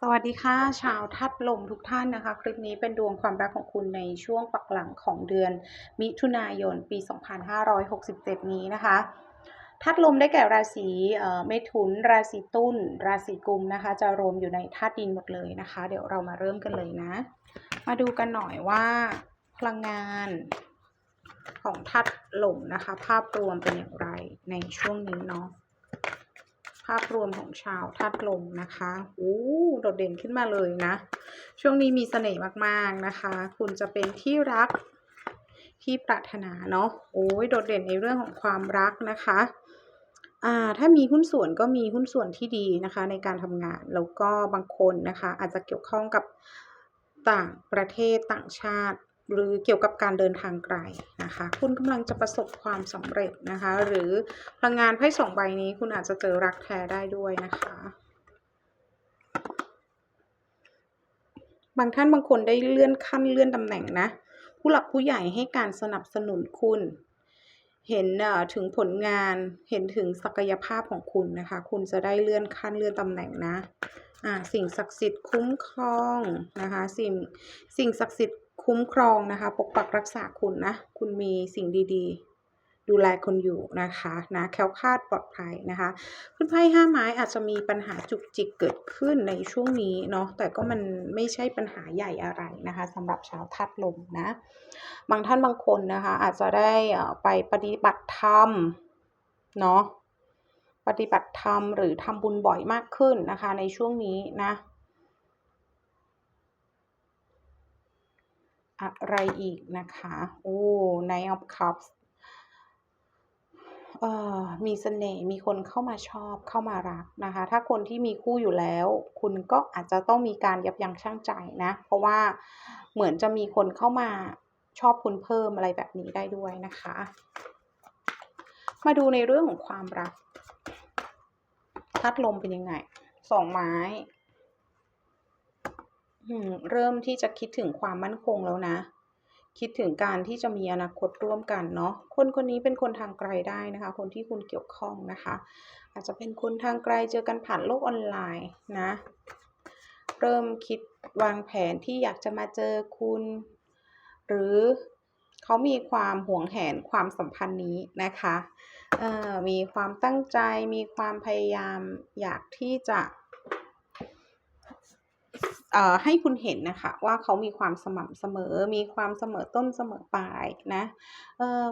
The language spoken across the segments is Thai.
สวัสดีค่ะ ชาวธาตุลมทุกท่านนะคะ คลิปนี้เป็นดวงความรักของคุณในช่วงปักหลังของเดือน มิถุนายนปี 2567 นี้นะคะธาตุลมได้แก่ราศีเอ่อเมถุน ราศีตุลราศีกุมนะคะ จะรวมอยู่ในธาตุดินหมดเลยนะคะ เดี๋ยวเรามาเริ่มกันเลยนะ มาดูกันหน่อยว่าพลังงานของธาตุลมนะคะ ภาพรวมเป็นอย่างไรในช่วงนี้เนาะ ภาพรวมของชาวธาตุลมนะคะโอ้โดดเด่นขึ้นมาเลยนะ ช่วงนี้มีเสน่ห์มากๆนะคะ คุณจะเป็นที่รักที่ปรารถนาเนาะ โอ้ยโดดเด่นในเรื่องของความรักนะคะ อ่า ถ้ามีหุ้นส่วนก็มีหุ้นส่วนที่ดีนะคะ ในการทำงาน แล้วก็บางคนนะคะ อาจจะเกี่ยวข้องกับต่างประเทศต่างชาติ หรือเกี่ยวกับการเดินทางไกลนะคะ คุณกำลังจะประสบความสำเร็จนะคะ หรือพลังงานไพ่สองใบนี้คุณอาจจะเจอรักแท้ได้ด้วยนะคะ บางท่านบางคนได้เลื่อนขั้นเลื่อนตำแหน่งนะ ผู้หลักผู้ใหญ่ให้การสนับสนุนคุณ เห็นถึงผลงานเห็นถึงศักยภาพของคุณนะคะ คุณจะได้เลื่อนขั้นเลื่อนตำแหน่งนะอ่าสิ่งศักดิ์สิทธิ์คุ้มครองนะคะ สิ่งสิ่งศักดิ์สิทธิ์ คุ้มครองนะคะ ปกปักรักษาคุณนะ คุณมีสิ่งดีๆ ดูแลคนอยู่นะคะนะแคล้วคลาดปลอดภัยนะคะคุณไพ่ห้าไม้อาจจะมีปัญหาจุกจิกเกิดขึ้นในช่วงนี้เนาะแต่ก็มันไม่ใช่ปัญหาใหญ่อะไรนะคะสำหรับชาวธาตุลมนะ บางท่านบางคนนะคะ อาจจะได้ไปปฏิบัติธรรมเนาะปฏิบัติธรรมหรือทำบุญบ่อยมากขึ้นนะคะ ในช่วงนี้นะ อะไรอีกนะคะ โอ้ Nine of Cups เอ่อมีเสน่ห์มีคนเข้ามาชอบเข้ามารักนะคะ ถ้าคนที่มีคู่อยู่แล้ว คุณก็อาจจะต้องมีการยับยั้งชั่งใจนะ เพราะว่าเหมือนจะมีคนเข้ามาชอบคุณเพิ่มอะไรแบบนี้ได้ด้วยนะคะ มาดูในเรื่องของความรักธาตุลมเป็นยังไงสองไม้ เริ่มที่จะคิดถึงความมั่นคงแล้วนะ คิดถึงการที่จะมีอนาคตร่วมกันเนาะ คนคนนี้เป็นคนทางไกลได้นะคะ คนที่คุณเกี่ยวข้องนะคะ อาจจะเป็นคนทางไกลเจอกันผ่านโลกออนไลน์นะ เริ่มคิดวางแผนที่อยากจะมาเจอคุณ หรือเขามีความหวงแหนความสัมพันธ์นี้นะคะ มีความตั้งใจ มีความพยายามอยากที่จะ ให้คุณเห็นนะคะว่าเขามีความสม่ำเสมอ มีความเสมอต้นเสมอปลายนะ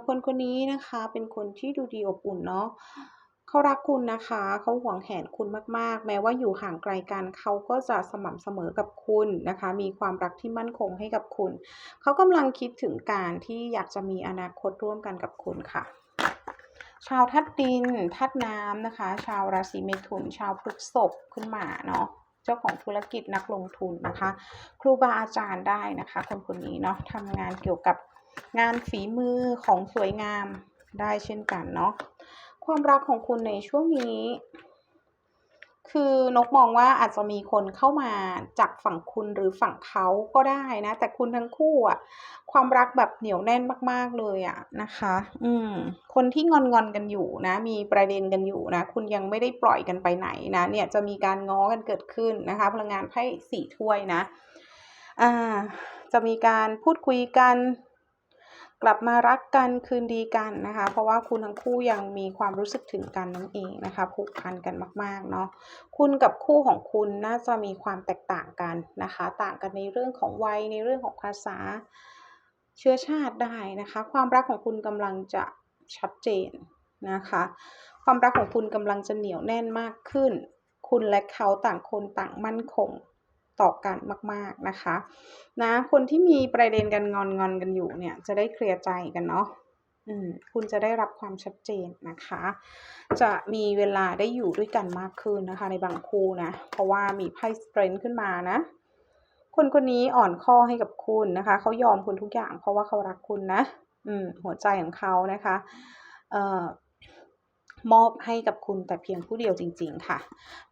คนคนนี้นะคะเป็นคนที่ดูดีอบอุ่นเนาะเขารักคุณนะคะเขาหวงแหนคุณมากๆ แม้ว่าอยู่ห่างไกลกันเขาก็จะสม่ำเสมอกับคุณนะคะ มีความรักที่มั่นคงให้กับคุณ เขากำลังคิดถึงการที่อยากจะมีอนาคตร่วมกันกับคุณค่ะชาวทัดดินทัดน้ำนะคะ ชาวราศีเมถุน ชาวพฤษภขึ้นมาเนาะ เจ้าของธุรกิจนักลงทุนนะคะ ครูบาอาจารย์ได้นะคะ คนคนนี้เนาะทำงานเกี่ยวกับงานฝีมือของสวยงามได้เช่นกันเนาะความรักของคุณในช่วงนี้ คือนกมองว่าอาจจะมีคนเข้ามาจากฝั่งคุณหรือฝั่งเขาก็ได้นะ แต่คุณทั้งคู่อะความรักแบบเหนียวแน่นมาก ๆเลยอะนะคะ อืม คนที่งอนงอนกันอยู่นะ มีประเด็นกันอยู่นะ คุณยังไม่ได้ปล่อยกันไปไหนนะ เนี่ยจะมีการง้อกันเกิดขึ้นนะคะ พลังงานไพ่สี่ถ้วยนะ อ่า จะมีการพูดคุยกัน กลับมารักกันคืนดีกันนะคะ เพราะว่าคุณทั้งคู่ยังมีความรู้สึกถึงกันนั่นเองนะคะผูกพันกันมากๆเนาะคุณกับคู่ของคุณน่าจะมีความแตกต่างกันนะคะ ต่างกันในเรื่องของวัยในเรื่องของภาษาเชื้อชาติได้นะคะ ความรักของคุณกำลังจะชัดเจนนะคะ ความรักของคุณกำลังจะเหนียวแน่นมากขึ้น คุณและเขาต่างคนต่างมั่นคง ต่อกันมาก ๆนะคะ นะคนที่มีประเด็นกันงอนงอนกันอยู่เนี่ยจะได้เคลียร์ใจกันเนาะอืมคุณจะได้รับความชัดเจนนะคะ จะมีเวลาได้อยู่ด้วยกันมากขึ้นนะคะ ในบางคู่นะ เพราะว่ามีไพ่สเตรนท์ขึ้นมานะ คนคนนี้อ่อนข้อให้กับคุณนะคะ เขายอมคุณทุกอย่างเพราะว่าเขารักคุณนะ อืม หัวใจของเขานะคะ เอ่อมอบให้กับคุณแต่เพียงผู้เดียวจริง ๆ ค่ะ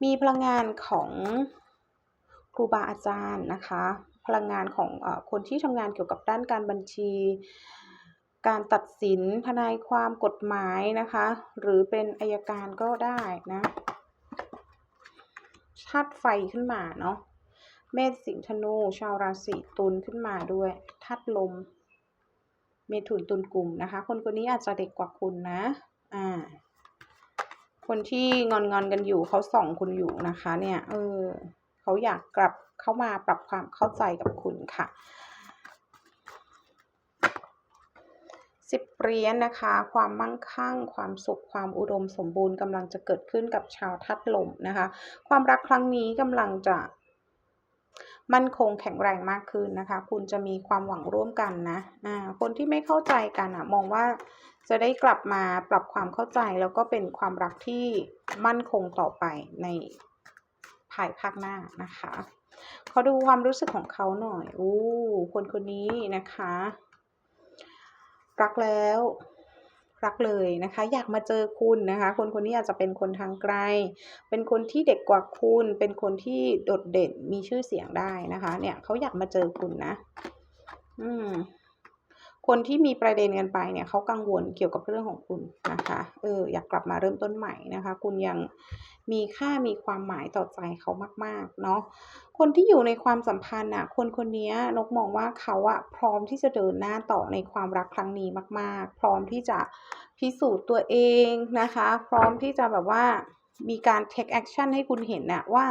มีพลังงานของ รูบาอาจารย์นะคะ พลังงานของอคนที่ทำงานเกี่ยวกับด้านการบัญชี การตัดสินทนายความกฎหมายนะคะ หรือเป็นอายการก็ได้นะชาติไฟขึ้นมาเนาะเมษสิงห์ธนู ชาวราศีตุลขึ้นมาด้วยธาตุลม เมถุนตุลกลุ่มนะคะ คนคนนี้อาจจะเด็กกว่าคุณนะ อ่า คนที่งอนงอนกันอยู่เขาส่องคุณอยู่นะคะ เนี่ย เออ เขาอยากกลับเข้ามาปรับความเข้าใจกับคุณค่ะสิบเหรียญนะคะ ความมั่งคั่ง ความสุข ความอุดมสมบูรณ์กำลังจะเกิดขึ้นกับชาวทัดลมนะคะ ความรักครั้งนี้กำลังจะมั่นคงแข็งแรงมากขึ้นนะคะ คุณจะมีความหวังร่วมกันนะอ่าคนที่ไม่เข้าใจกันอะมองว่าจะได้กลับมาปรับความเข้าใจแล้วก็เป็นความรักที่มั่นคงต่อไปใน ภายภาคหน้านะคะขอดูความรู้สึกของเขาหน่อยอู้คนคนนี้นะคะ รักแล้ว รักเลยนะคะ อยากมาเจอคุณนะคะ คนคนนี้อาจจะเป็นคนทางไกล เป็นคนที่เด็กกว่าคุณ เป็นคนที่โดดเด่นมีชื่อเสียงได้นะคะ เนี่ยเขาอยากมาเจอคุณนะ อืม คนที่มีประเด็นกันไปเนี่ยเขากังวลเกี่ยวกับเรื่องของคุณนะคะเอออยากกลับมาเริ่มต้นใหม่นะคะ คุณยังมีค่ามีความหมายต่อใจเขามากๆเนาะคนที่อยู่ในความสัมพันธ์อะคนคนนี้นกมองว่าเขาอะพร้อมที่จะเดินหน้าต่อในความรักครั้งนี้มาก ๆ พร้อมที่จะพิสูจน์ตัวเองนะคะ พร้อมที่จะแบบว่ามีการ take action ให้คุณเห็นนะว่า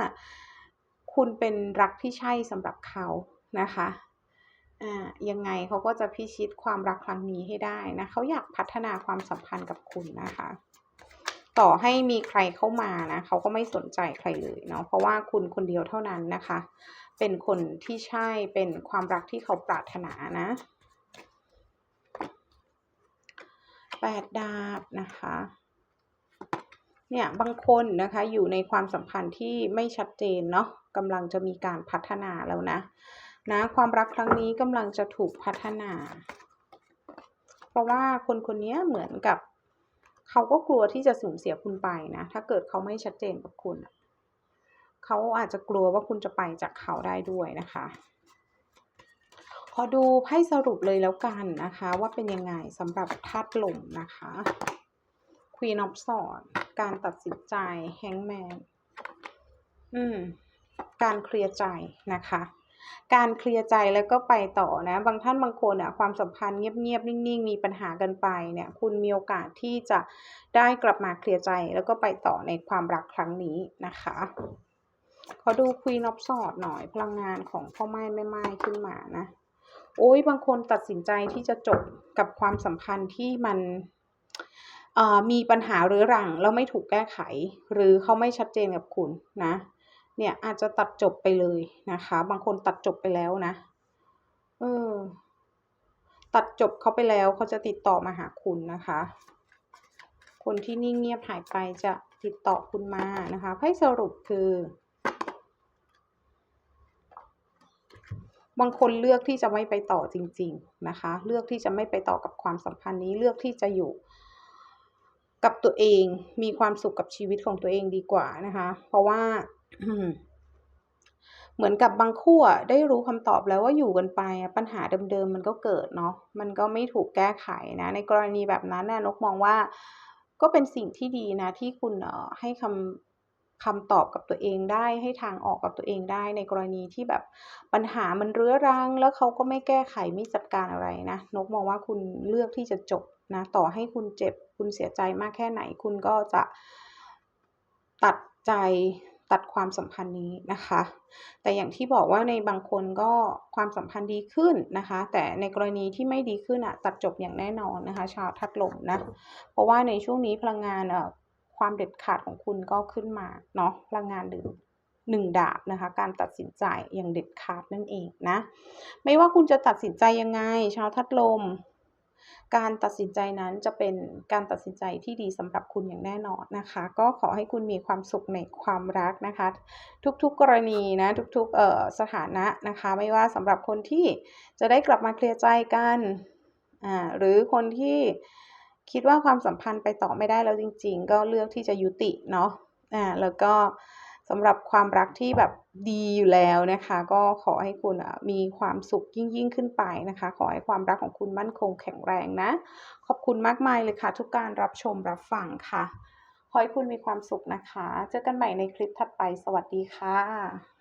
คุณเป็นรักที่ใช่สำหรับเขานะคะ ยังไงเขาก็จะพิชิตความรักครั้งนี้ให้ได้นะเขาอยากพัฒนาความสัมพันธ์กับคุณนะคะ ต่อให้มีใครเข้ามานะเขาก็ไม่สนใจใครเลยเนาะเพราะว่าคุณคนเดียวเท่านั้นนะคะ เป็นคนที่ใช่เป็นความรักที่เขาปรารถนานะแปดดาบนะคะเนี่ยบางคนนะคะอยู่ในความสัมพันธ์ที่ไม่ชัดเจนเนาะกำลังจะมีการพัฒนาแล้วนะ นะความรักครั้งนี้กำลังจะถูกพัฒนา เพราะว่าคนคนนี้เหมือนกับ เขาก็กลัวที่จะสูญเสียคุณไปนะ ถ้าเกิดเขาไม่ชัดเจนกับคุณ เขาอาจจะกลัวว่าคุณจะไปจากเขาได้ด้วยนะคะ ขอดูไพ่สรุปเลยแล้วกันนะคะ ว่าเป็นยังไงสำหรับธาตุลมนะคะ Queen of Swords การตัดสินใจ Hangman อืม การเคลียร์ใจนะคะ การเคลียร์ใจแล้วก็ไปต่อนะ บางท่านบางคนอะความสัมพันธ์เงียบๆนิ่ง ๆ มีปัญหากันไปเนี่ยคุณมีโอกาสที่จะได้กลับมาเคลียร์ใจแล้วก็ไปต่อในความรักครั้งนี้นะคะขอดู Queen of Swords หน่อยพลังงานของพ่อไม้แม่ไม้ขึ้นมานะ โอ้ยบางคนตัดสินใจที่จะจบกับความสัมพันธ์ที่มันมีปัญหาเรื้อรังแล้วไม่ถูกแก้ไข หรือเขาไม่ชัดเจนกับคุณนะ เนี่ยอาจจะตัดจบไปเลยนะคะ บางคนตัดจบไปแล้วนะ เออ ตัดจบเขาไปแล้วเขาจะติดต่อมาหาคุณนะคะ คนที่นิ่งเงียบหายไปจะติดต่อคุณมานะคะไพ่สรุปคือ บางคนเลือกที่จะไม่ไปต่อจริง ๆนะคะ เลือกที่จะไม่ไปต่อกับความสัมพันธ์นี้เลือกที่จะอยู่ กับตัวเองมีความสุขกับชีวิตของตัวเองดีกว่านะคะ เพราะว่าเหมือนกับบางคู่ได้รู้คำตอบแล้วว่าอยู่กันไปปัญหาเดิมๆมันก็เกิดเนาะมันก็ไม่ถูกแก้ไขนะ ในกรณีแบบนั้นนะนกมองว่า ก็เป็นสิ่งที่ดีนะที่คุณเอ่อให้คำคำตอบกับตัวเองได้ให้ทางออกกับตัวเองได้ในกรณีที่แบบปัญหามันเรื้อรัง แล้วเขาก็ไม่แก้ไขไม่จัดการอะไรนะนกมองว่าคุณเลือกที่จะจบ นะต่อให้คุณเจ็บคุณเสียใจมากแค่ไหน คุณก็จะตัดใจตัดความสัมพันธ์นี้นะคะ แต่อย่างที่บอกว่าในบางคนก็ความสัมพันธ์ดีขึ้นนะคะ แต่ในกรณีที่ไม่ดีขึ้นอะตัดจบอย่างแน่นอนนะคะ ชาวทัดลมนะ เพราะว่าในช่วงนี้พลังงานเอ่อความเด็ดขาดของคุณก็ขึ้นมาเนาะพลังงานหนึ่งหนึ่งดาบนะคะ การตัดสินใจอย่างเด็ดขาดนั่นเองนะ ไม่ว่าคุณจะตัดสินใจยังไง ชาวทัดลม การตัดสินใจนั้นจะเป็นการตัดสินใจที่ดีสำหรับคุณอย่างแน่นอนนะคะ ก็ขอให้คุณมีความสุขในความรักนะคะ ทุกๆกรณีนะทุกๆเอ่อสถานะนะคะ ไม่ว่าสำหรับคนที่จะได้กลับมาเคลียร์ใจกันอ่าหรือคนที่คิดว่าความสัมพันธ์ไปต่อไม่ได้แล้วจริง ๆ ก็เลือกที่จะยุติเนาะอ่าแล้วก็ สำหรับความรักที่แบบดีอยู่แล้วนะคะ ก็ขอให้คุณมีความสุขยิ่งยิ่งขึ้นไปนะคะ ขอให้ความรักของคุณมั่นคงแข็งแรงนะ ขอบคุณมากมายเลยค่ะ ทุกการรับชมรับฟังค่ะ ขอให้คุณมีความสุขนะคะ เจอกันใหม่ในคลิปถัดไป สวัสดีค่ะ